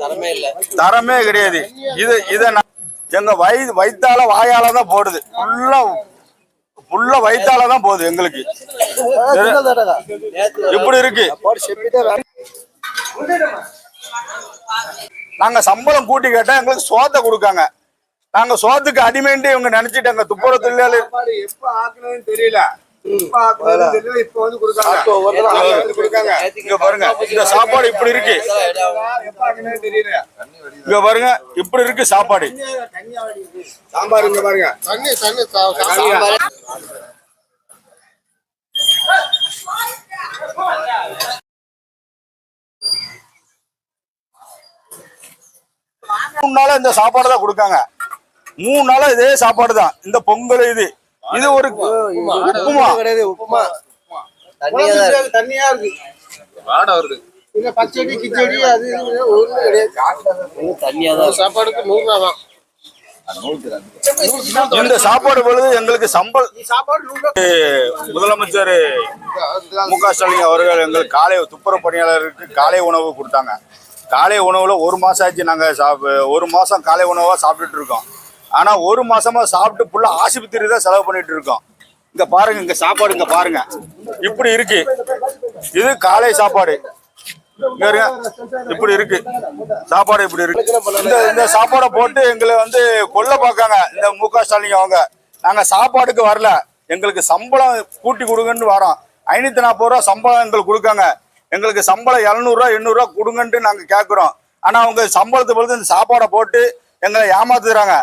தரமே இல்ல. தரமே கிடையாது. இது இத நான் எங்க வய வயித்தால வாயால தான் போடுது. ஃபுல்லா ஃபுல்லா வயித்தால தான் போகுது எங்களுக்கு. இப்படி இருக்கு. நாங்க சம்பளம் கூட்டி கேட்டா எங்களுக்கு சோத்தை கொடுக்காங்க. நாங்க சோத்துக்கு அடிமைன்ட்டு இவங்க நினைச்சிட்டு எங்க துப்புர தொழிலாளி எப்ப ஆக்குனதுன்னு தெரியல. இப்ப வந்து கொடுக்காங்க இப்ப வந்து கொடுக்காங்க. இங்க பாருங்க இந்த சாப்பாடு இப்படி இருக்கு. இங்க பாருங்க இப்படி இருக்கு சாப்பாடு. சாம்பார் இங்க பாருங்க. தண்ணி தண்ணி மூணு நாளா இந்த சாப்பாடு தான் கொடுக்காங்க. மூணு நாளா இதே சாப்பாடு தான் இந்த பொங்கல் இது. இது ஒரு உப்புமா. கிடையாது உப்புமா. தண்ணியா இருக்கு. வாடை வருது. பச்சடி கிச்சடி அது இது ஒண்ணும் கிடையாது. இன்னும் தண்ணியா தான் இருக்கு. சாப்பாடுக்கு நூறு ரூபா தான். இந்த சாப்பாடு பொழுது எங்களுக்கு சம்பள். முதலமைச்சர் மு க ஸ்டாலின் அவர்கள் எங்களுக்கு காலை துப்புரவு பணியாளருக்கு காலை உணவு கொடுத்தாங்க. காலை உணவுல ஒரு மாசம் ஆச்சு நாங்க ஒரு மாசம் காலை உணவா சாப்பிட்டுட்டு இருக்கோம். ஆனா ஒரு மாசமா சாப்பிட்டு ஃபுல்லா ஆஸ்பத்திரி தான் செலவு பண்ணிட்டு இருக்கோம். இங்க பாருங்க இங்க சாப்பாடு இங்க பாருங்க. இப்படி இருக்கு. இது காலை சாப்பாடு. இப்படி இருக்கு. சாப்பாடு இப்படி இருக்கு. இந்த இந்த சாப்பாடை போட்டு எங்களை வந்து கொல்ல பார்க்காங்க. இந்த மு க ஸ்டாலின் அவங்க. நாங்க சாப்பாடுக்கு வரல. எங்களுக்கு சம்பளம் கூட்டி கொடுங்கன்னு வரோம். ஐநூத்தி நாற்பது ரூபா சம்பளம் எங்களுக்கு கொடுக்காங்க. எங்களுக்கு சம்பளம் எழுநூறுவா எண்ணூறுவா கொடுங்கன்ட்டு நாங்க கேட்குறோம் ஆனா அவங்க சம்பளத்தை பொறுத்து இந்த சாப்பாடை போட்டு எங்களை ஏமாத்துறாங்க.